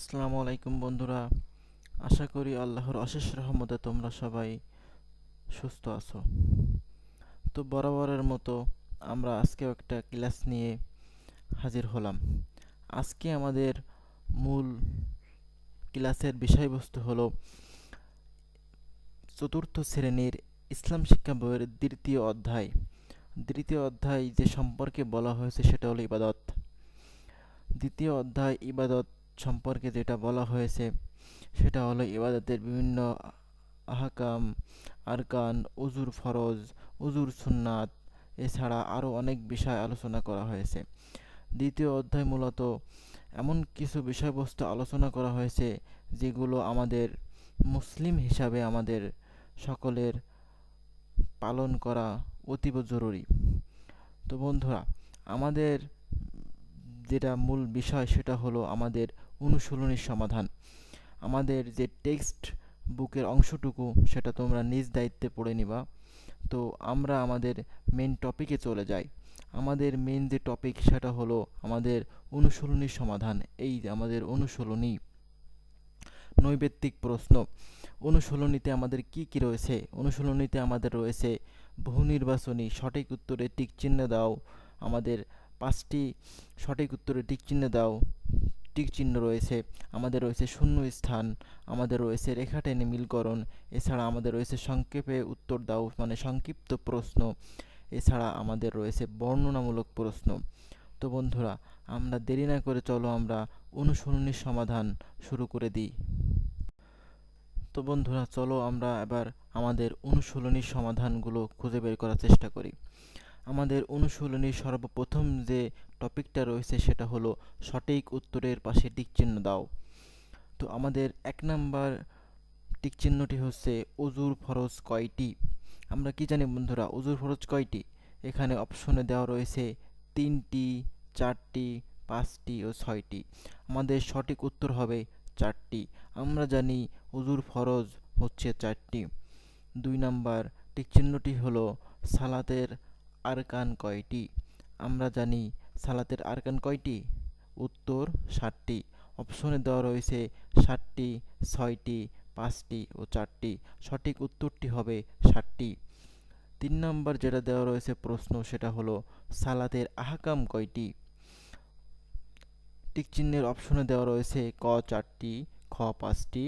আসসালামু আলাইকুম বন্ধুরা। আশা করি আল্লাহর অশেষ রহমতে তোমরা সবাই সুস্থ আছো। তো বরাবরের মতো আমরা আজকেও একটা ক্লাস নিয়ে হাজির হলাম। আজকে আমাদের মূল ক্লাসের বিষয়বস্তু হলো চতুর্থ শ্রেণির ইসলাম শিক্ষা বইয়ের দ্বিতীয় অধ্যায়। দ্বিতীয় অধ্যায় যে সম্পর্কে বলা হয়েছে সেটা হলো ইবাদত। দ্বিতীয় অধ্যায় ইবাদত সম্পর্কে যেটা বলা হয়েছে, সেটা হলো ইবাদতের বিভিন্ন আহকাম, আরকান উজুর ফরজ উজুর সুন্নাত, এছাড়া আরও অনেক বিষয় আলোচনা করা হয়েছে। দ্বিতীয় অধ্যায় মূলত এমন কিছু বিষয়বস্তু আলোচনা করা হয়েছে, যেগুলো আমাদের মুসলিম হিসাবে আমাদের সকলের পালন করা অতীব জরুরি। তো বন্ধুরা, আমাদের যেটা মূল বিষয় সেটা হলো আমাদের অনুশীলনীর সমাধান। আমাদের যে টেক্সট বুকের অংশটুকু, সেটা তোমরা নিজ দায়িত্বে পড়ে নিবা। তো আমরা আমাদের মেন টপিকে চলে যাই। আমাদের মেন যে টপিক সেটা হলো আমাদের অনুশীলনীর সমাধান। এই আমাদের অনুশীলনী। নৈবেত্তিক প্রশ্ন। অনুশীলনীতে আমাদের কি কি রয়েছে? অনুশীলনীতে আমাদের রয়েছে বহু নির্বাচনী সঠিক উত্তরে টিক চিহ্ন দাও। আমাদের পাঁচটি সঠিক উত্তরে টিক চিহ্ন দাও। টিক চিহ্ন রয়েছে। আমাদের রয়েছে শূন্য স্থান আমাদের রয়েছে রেখা টেনে মিলকরণ, এছাড়া আমাদের রয়েছে সংক্ষেপে উত্তর দাও মানে সংক্ষিপ্ত প্রশ্ন। এছাড়া আমাদের রয়েছে বর্ণনামূলক প্রশ্ন। তো বন্ধুরা, আমরা দেরি না করে চলো আমরা অনুশীলনীর সমাধান শুরু করে দিই। তো বন্ধুরা, চলো আমরা এবার আমাদের অনুশীলনীর সমাধানগুলো খুঁজে বের করার চেষ্টা করি। আমাদের অনুশীলনীর সর্বপ্রথম যে টপিকটা রয়েছে সেটা হলো সঠিক উত্তরের পাশে টিকচিহ্ন দাও। তো আমাদের এক নাম্বার টিকচিহ্নটি হচ্ছে অজুর ফরজ কয়টি? আমরা কি জানি বন্ধুরা, অজুর ফরজ কয়টি? এখানে অপশনে দেওয়া রয়েছে তিনটি, চারটি, পাঁচটি ও ছয়টি। আমাদের সঠিক উত্তর হবে চারটি। আমরা জানি অজুর ফরজ হচ্ছে চারটি। দুই নাম্বার টিকচিহ্নটি হলো সালাতের আরকান কয়টি? আমরা জানি সালাতের আরকান কয়টি? উত্তর ষাটটি অপশনে দেওয়া রয়েছে ষাটটি ছয়টি, পাঁচটি ও চারটি। সঠিক উত্তরটি হবে ষাটটি তিন নম্বর যেটা দেওয়া রয়েছে প্রশ্ন, সেটা হলো সালাতের আহকাম কয়টি? টিক চিহ্নের অপশনে দেওয়া রয়েছে ক চারটি, খ পাঁচটি,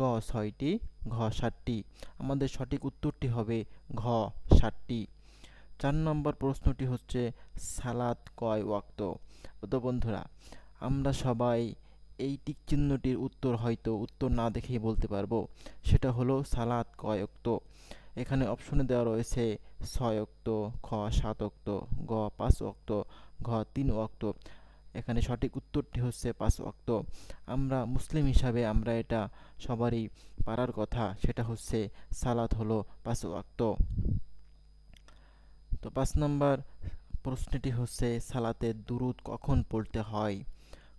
গ ছয়টি, ঘ ষাটটি আমাদের সঠিক উত্তরটি হবে ঘ ষাটটি চার নম্বর প্রশ্নটি হচ্ছে সালাত কয় ওয়াক্ত? তো বন্ধুরা, আমরা সবাই এই টিক চিহ্নটির উত্তর হয়তো উত্তর না দেখেই বলতে পারব। সেটা হলো সালাত কয় অক্ত এখানে অপশনে দেওয়া রয়েছে, ছয় অক্ত খ সাত অক্ত গ পাঁচ অক্ত ঘ তিন অক্ত এখানে সঠিক উত্তরটি হচ্ছে পাঁচ অক্ত আমরা মুসলিম হিসাবে আমরা এটা সবারই পারার কথা, সেটা হচ্ছে সালাত হলো পাঁচ অক্ত তো পাঁচ নম্বর প্রশ্নটি হচ্ছে, সালাতে দুরুদ কখন পড়তে হয়?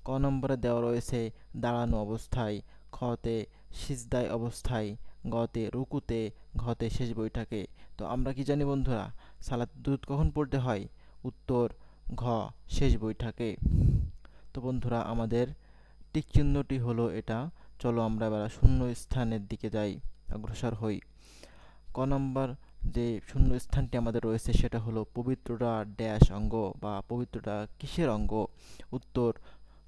ক নম্বরে দেওয়া রয়েছে, দাঁড়ানো অবস্থায়, খতে, সিজদায় অবস্থায়, গতে, রুকুতে, ঘতে শেষ বৈঠকে। তো আমরা কি জানি বন্ধুরা, সালাত দুরুদ কখন পড়তে হয়? উত্তর, ঘ, শেষ বৈঠকে। তো বন্ধুরা, আমাদের টিক চিহ্নটি হলো এটা। চলো আমরা এবার শূন্য স্থানের দিকে যাই, অগ্রসর হই। ক নম্বর যে শূন্য স্থানটি আমাদের রয়েছে সেটা হলো পবিত্রতা ড্যাশ অঙ্গ বা পবিত্রতা কিসের অঙ্গ? উত্তর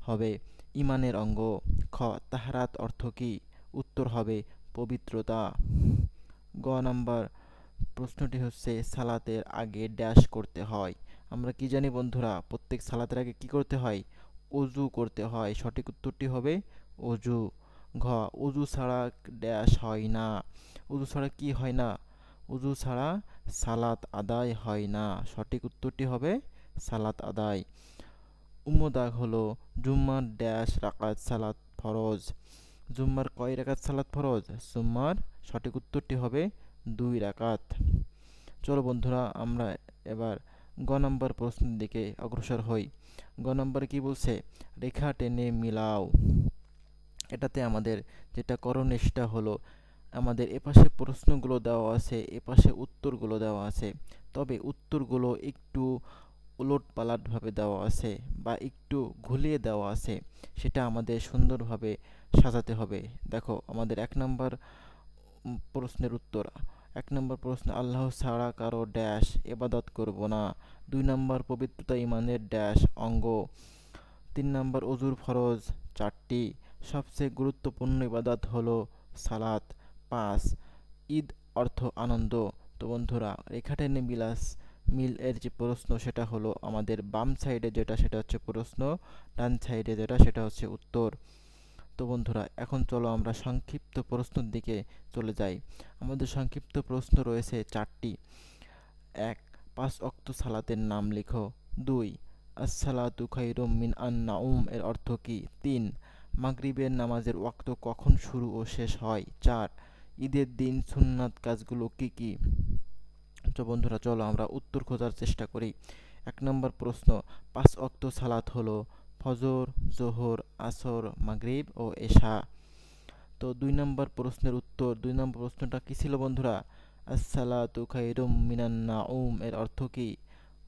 হবে ইমানের অঙ্গ। খ, তাহারাত অর্থ কী? উত্তর হবে পবিত্রতা। গ নাম্বার প্রশ্নটি হচ্ছে সালাতের আগে ড্যাশ করতে হয়। আমরা কি জানি বন্ধুরা, প্রত্যেক সালাতের আগে কি করতে হয়? অজু করতে হয়। সঠিক উত্তরটি হবে অজু। ঘ, অজু ছাড়া ড্যাশ হয় না। অজু ছাড়া কি হয় না? উজু ছাড়া সালাত আদায় হয় না। সঠিক উত্তরটি হবে সালাত আদায়। উমদাগ হলো জুম্মার ড্যাশ রাকাত সালাত ফরজ। জুম্মার কয় রাকাত সালাত ফরজ? জুম্মার সঠিক উত্তরটি হবে দুই রাকাত। চলো বন্ধুরা, আমরা এবার গ নম্বর প্রশ্নের দিকে অগ্রসর হই। গ নম্বর কি বলছে? রেখা টেনে মিলাও। এটাতে আমাদের যেটা করণীয় সেটা হলো আমাদের এপাশে প্রশ্নগুলো দেওয়া আছে, এপাশে উত্তরগুলো দেওয়া আছে। তবে উত্তরগুলো একটু উলট পালাটভাবে দেওয়া আছে বা একটু ঘুলিয়ে দেওয়া আছে। সেটা আমাদের সুন্দরভাবে সাজাতে হবে। দেখো, আমাদের এক নম্বর প্রশ্নের উত্তর। এক নম্বর প্রশ্ন, আল্লাহ ছাড়া কারও ড্যাশ এবাদত করব না। দুই নম্বর, পবিত্রতা ইমানের ড্যাশ অঙ্গ। তিন নম্বর অজুর ফরজ চারটি। সবচেয়ে গুরুত্বপূর্ণ ইবাদত হলো সালাত। পাঁচ, ঈদ অর্থ আনন্দ। তো বন্ধুরা রেখাটেনে বিলাস মিল এর যে প্রশ্ন সেটা হলো আমাদের বাম সাইডে যেটা, সেটা হচ্ছে প্রশ্ন, ডান সাইডে যেটা, সেটা হচ্ছে উত্তর। তো বন্ধুরা, এখন চলো আমরা সংক্ষিপ্ত প্রশ্নের দিকে চলে যাই। আমাদের সংক্ষিপ্ত প্রশ্ন রয়েছে চারটি। এক, পাঁচ অক্ত সালাতের নাম লিখো। দুই, আসসালাতু খাইরুম মিন আন নাউম এর অর্থ কী? তিন, মাগরিবের নামাজের ওয়াক্ত কখন শুরু ও শেষ হয়? চার ঈদের দিন সুন্নাত কাজগুলো কি কি? তো বন্ধুরা, চলো আমরা উত্তর খোঁজার চেষ্টা করি। এক নম্বর প্রশ্ন, পাঁচ অক্ত সালাত হলো ফজর, জোহর, আসর, মাগরিব ও এশা। তো দুই নম্বর প্রশ্নের উত্তর, দুই নম্বর প্রশ্নটা কী ছিল বন্ধুরা? আসসালাতু খাইরুম মিনান নাউম এর অর্থ কি?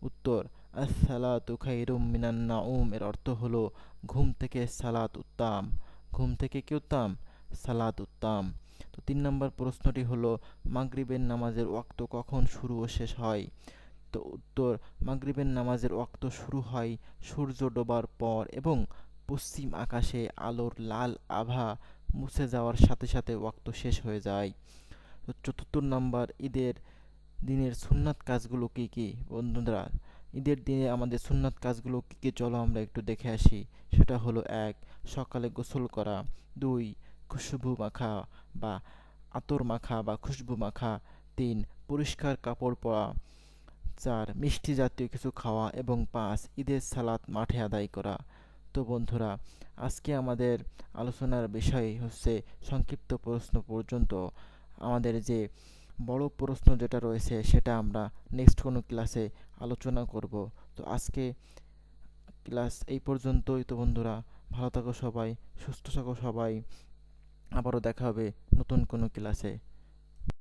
উত্তর, আসসালাতু খাইরুম মিনান নাউম এর অর্থ হলো ঘুম থেকে সালাত উত্তম। ঘুম থেকে কি উত্তাম? সালাত উত্তম। তিন নম্বর প্রশ্নটি হলো, মাগরিবের নামাজের ওয়াক্ত কখন শুরু ও শেষ হয়? তো উত্তর, মাগরিবের নামাজের ওয়াক্ত শুরু হয় সূর্য ডোবার পর এবং পশ্চিম আকাশে আলোর লাল আভা মুছে যাওয়ার সাথে সাথে ওয়াক্ত শেষ হয়ে যায়। চতুর্থ নাম্বার, ঈদের দিনের সুন্নাত কাজগুলো কি কি? বন্ধুরা, ঈদের দিনে আমাদের সুন্নাত কাজগুলো কী কী? চলো আমরা একটু দেখে আসি। সেটা হলো, এক, সকালে গোসল করা। দুই খুশবু মাখা বা আতর মাখা বা খুশবু মাখা তিন পরিষ্কার কাপড় পরা, চার মিষ্টি জাতীয় কিছু খাওয়া এবং পাঁচ ঈদের সালাত মাঠে আদায় করা। তো বন্ধুরা, আজকে আমাদের আলোচনার বিষয় হচ্ছে সংক্ষিপ্ত প্রশ্ন পর্যন্ত। আমাদের যে বড় প্রশ্ন যেটা রয়েছে সেটা আমরা নেক্সট কোনো ক্লাসে আলোচনা করব। তো আজকে ক্লাস এই পর্যন্তই। তো বন্ধুরা, ভালো থাকো সবাই, সুস্থ থাকো সবাই। আবারও দেখা হবে নতুন কোনো ক্লাসে।